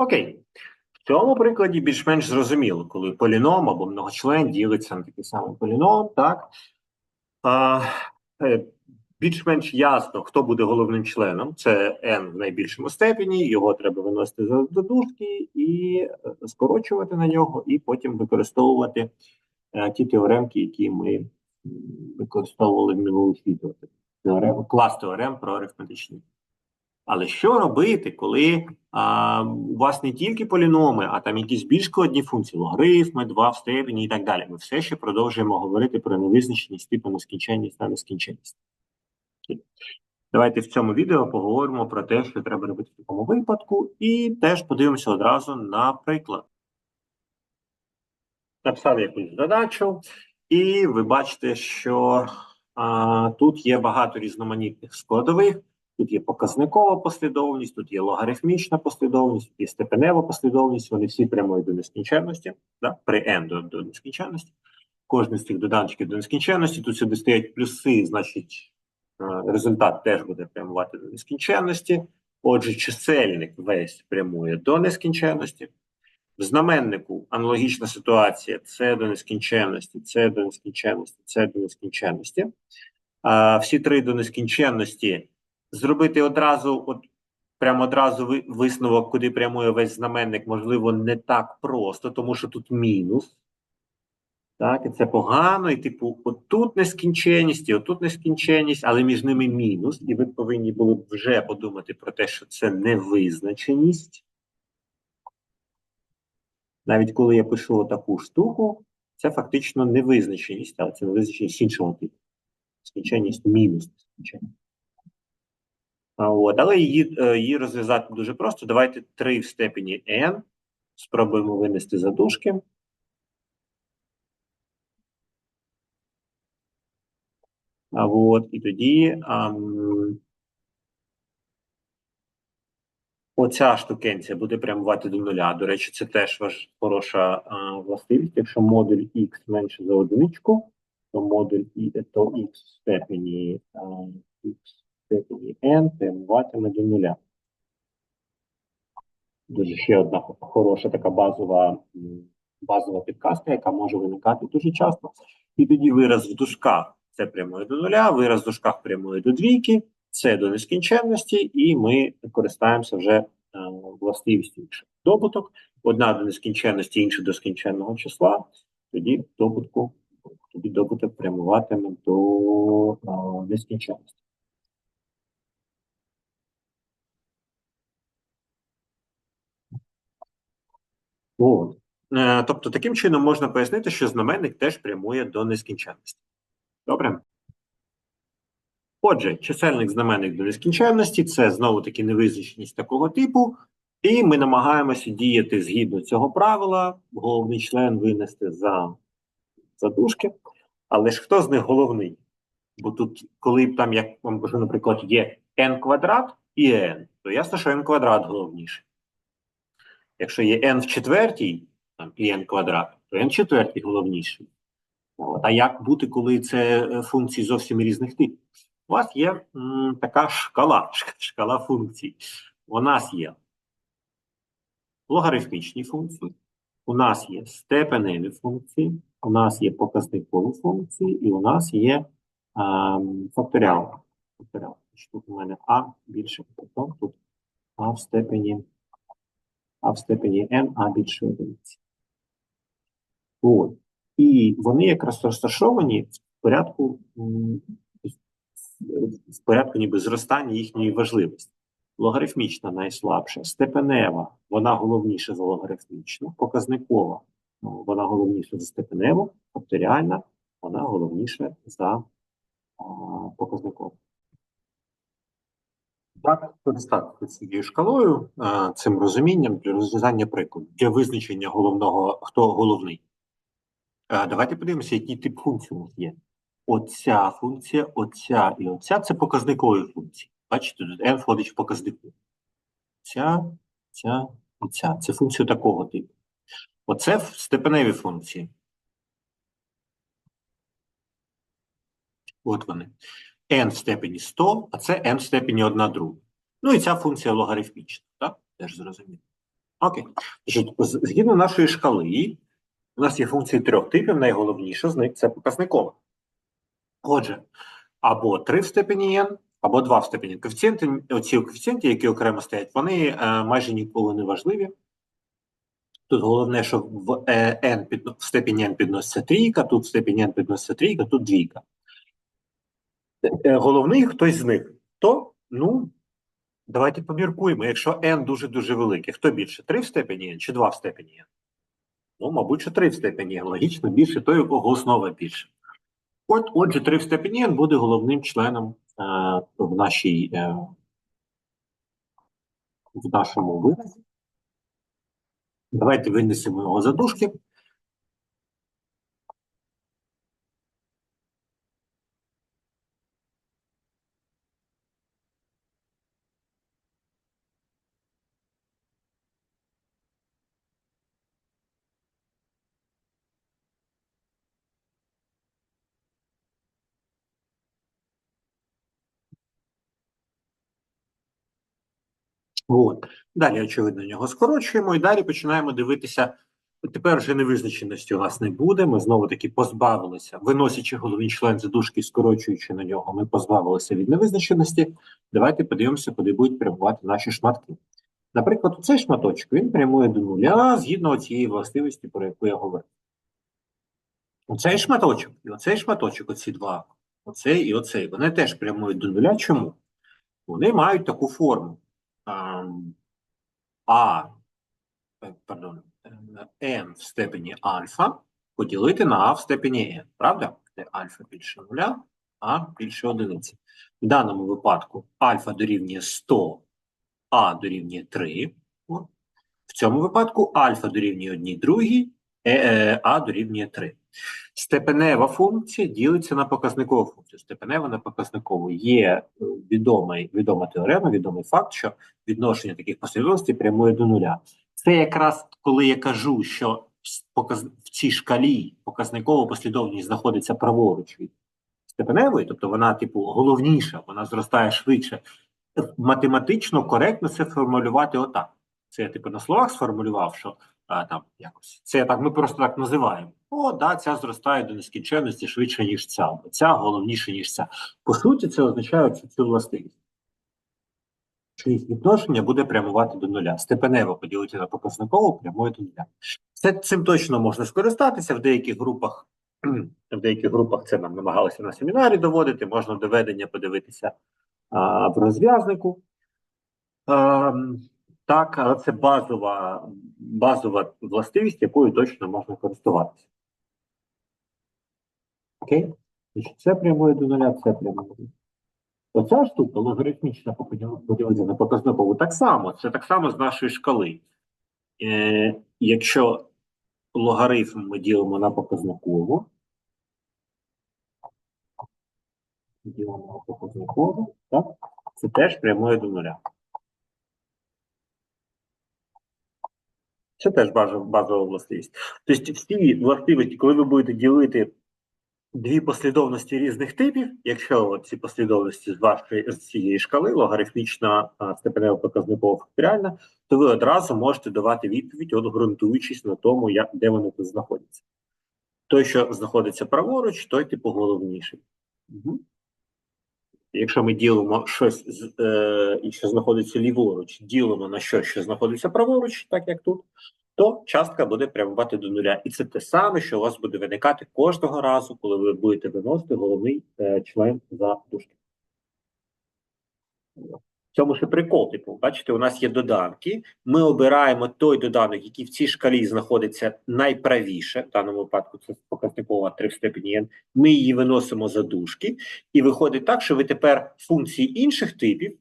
Окей. В цьому прикладі більш-менш зрозуміло, коли поліном або многочлен ділиться на такий самий поліном, так? А, е, більш-менш ясно, хто буде головним членом. Це n в найбільшому степені, його треба виносити за до дужки і е, скорочувати на нього, і потім використовувати е, ті теоремки, які ми використовували в минулих відео. Теорем, клас теорем про арифметичні. Але що робити, коли а, у вас не тільки поліноми, а там якісь більш складні функції, логарифми, два в степені і так далі. Ми все ще продовжуємо говорити про невизначеність типу нескінченність та нескінченність. Давайте в цьому відео поговоримо про те, що треба робити в такому випадку, і теж подивимося одразу на приклад. Написав якусь задачу, і ви бачите, що а, тут є багато різноманітних складових. Тут є показникова послідовність, тут є логарифмічна послідовність, тут є степенева послідовність, вони всі прямують до нескінченності, да? при n до, до нескінченності. Кожен з цих доданчиків до нескінченності. Тут сюди стоять плюси, значить, е, результат теж буде прямувати до нескінченності. Отже, чисельник весь прямує до нескінченності. В знаменнику аналогічна ситуація: це до нескінченності, це до нескінченності, це до нескінченності. А, всі три до нескінченності зробити одразу, от прямо одразу висновок, куди прямує весь знаменник, можливо, не так просто, тому що тут мінус. Так, і це погано, і типу, отут нескінченність, і отут нескінченність, але між ними мінус, і ви повинні були б вже подумати про те, що це невизначеність. Навіть коли я пишу таку штуку, це фактично невизначеність, але це невизначеність іншого типу. Скінченність мінус нескінченність. А, От, але її, е, її розв'язати дуже просто. Давайте 3 в степені n. Спробуємо винести за дужки. А от, і тоді ам, оця штукенція буде прямувати до нуля. До речі, це теж важ, хороша а, властивість. Якщо модуль x менше за одиничку, то модуль і то x в степені а, x степені n прямуватиме до нуля. Дуже ще одна хороша така базова, базова підказка, яка може виникати дуже часто. І тоді вираз в дужках це прямує до нуля, вираз в дужках прямує до двійки, це до нескінченності, і ми користаємося вже е, властивістю добуток. Одна до нескінченності, інша до скінченного числа. Тоді добутку, тоді добуток прямуватиме до е, нескінченності. От. Е, тобто, таким чином можна пояснити, що знаменник теж прямує до нескінченності. Добре? Отже, чисельник знаменник до нескінченності це знову таки невизначеність такого типу, і ми намагаємося діяти згідно цього правила, головний член винести за, за дужки. Але ж хто з них головний? Бо тут, коли там, як вам кажу, наприклад, є n квадрат і n, то ясно, що n квадрат головніший. Якщо є n в четвертій, там і n квадрат, то n четвертий головніший. От. А як бути, коли це е, функції зовсім різних типів? У вас є м, така шкала, шкала функцій. У нас є логарифмічні функції, у нас є степеневі функції, у нас є показникові функції, і у нас є факторіал. факторіал. Тут у мене А більше, тобто тут А в степені а в степені n, а більше одиниці. От. І вони якраз розташовані в порядку, в порядку ніби зростання їхньої важливості. Логарифмічна найслабша, степенева, вона головніша за логарифмічну, показникова, ну, вона головніша за степеневу, факторіальна, вона головніша за а, показникову. Так, користатися цією шкалою, цим розумінням для розв'язання прикладу, для визначення головного, хто головний. Давайте подивимося, який тип функцій у нас є. Оця функція, оця і оця це показникові функції. Бачите, тут n входить в показнику. Ця, ця і ця. Це функція такого типу. Оце степеневі функції. От вони. N в степені 100, а це n в степені 1 друга. Ну і ця функція логарифмічна, так? Теж зрозуміло. Окей. Згідно нашої шкали, у нас є функції трьох типів. Найголовніша з них це показникова. Отже, або 3 в степені n, або 2 в степені n. Коефіцієнти, оці коефіцієнти, які окремо стоять, вони е, майже ніколи не важливі. Тут головне, що в, е, n під, в степені n підноситься трійка, тут в степені n підноситься трійка, тут двійка. Е, головний хтось з них. То, ну, давайте поміркуємо. Якщо n дуже-дуже великий, хто більше? 3 в степені n чи 2 в степені n? Ну, мабуть, що 3 в степені n. Логічно, більше той, у кого основа більше. От, отже, 3 в степені n буде головним членом е, в нашій е, в нашому виразі. Давайте винесемо його за дужки. От. Далі, очевидно, його скорочуємо і далі починаємо дивитися. Тепер вже невизначеності у нас не буде. Ми знову таки позбавилися, виносячи головний член задушки, скорочуючи на нього, ми позбавилися від невизначеності. Давайте подивимося, куди будуть прямувати наші шматки. Наприклад, цей шматочок він прямує до нуля згідно цієї властивості, про яку я говорив. Оцей шматочок і оцей шматочок, оці два, оцей і оцей, вони теж прямують до нуля. Чому? Вони мають таку форму. Ам, А, е, пардон, n в степені альфа поділити на а в степені n, правда? Де альфа більше нуля, а більше одиниці. В даному випадку альфа дорівнює 100, а дорівнює 3. В цьому випадку альфа дорівнює 1 другій, а дорівнює 3. Степенева функція ділиться на показникову функцію. Степенева на показникову є е, відомий, відома теорема, відомий факт, що відношення таких послідовностей прямує до нуля. Це якраз коли я кажу, що в цій шкалі показникова послідовність знаходиться праворуч від степеневої, тобто вона, типу, головніша, вона зростає швидше. Математично коректно це формулювати отак. Це я типу на словах сформулював, що а, там якось це так. Ми просто так називаємо. О, да, ця зростає до нескінченності швидше, ніж ця, або ця головніше, ніж ця. По суті, це означає цю, цю властивість. Що їх відношення буде прямувати до нуля. Степенево поділити на показникову прямує до нуля. Це цим точно можна скористатися в деяких групах. В деяких групах це нам намагалися на семінарі доводити, можна доведення подивитися а, в розв'язнику. А, так, але це базова, базова властивість, якою точно можна користуватися. Окей? Це прямує до нуля, це прямує. Оця штука логарифмічна поділення показникову так само, це так само з нашої шкали. Е, якщо логарифм ми ділимо на показникову, ділимо на показникову, так? Це теж прямує до нуля. Це теж базова, властивість. Тобто всі властивості, коли ви будете ділити дві послідовності різних типів, якщо ці послідовності з вашої з цієї шкали, логарифмічна, степенева показникова факторіальна, то ви одразу можете давати відповідь, от ґрунтуючись на тому, як, де вони тут знаходяться. Той, що знаходиться праворуч, той типу головніший. Угу. Якщо ми ділимо щось, е, що знаходиться ліворуч, ділимо на щось, що знаходиться праворуч, так як тут, то частка буде прямувати до нуля. І це те саме, що у вас буде виникати кожного разу, коли ви будете виносити головний е, член за дужки. Цьому ще прикол, типу, бачите, у нас є доданки. Ми обираємо той доданок, який в цій шкалі знаходиться найправіше, в даному випадку це показникова 3 в степені n, Ми її виносимо за дужки, і виходить так, що ви тепер функції інших типів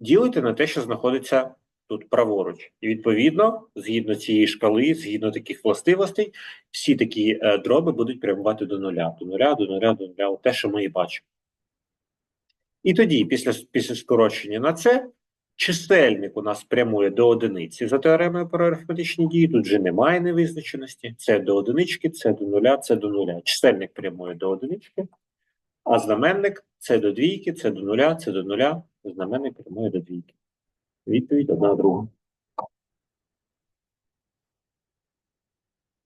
ділите на те, що знаходиться тут праворуч. І відповідно, згідно цієї шкали, згідно таких властивостей, всі такі е, дроби будуть прямувати до нуля, до нуля, до нуля, до нуля, те, що ми і бачимо. І тоді, після, після скорочення на це, чисельник у нас прямує до одиниці за теоремою про арифметичні дії. Тут вже немає невизначеності. Це до одинички, це до нуля, це до нуля. Чисельник прямує до одинички, а знаменник це до двійки, це до нуля, це до нуля. Знаменник прямує до двійки. Відповідь одна друга.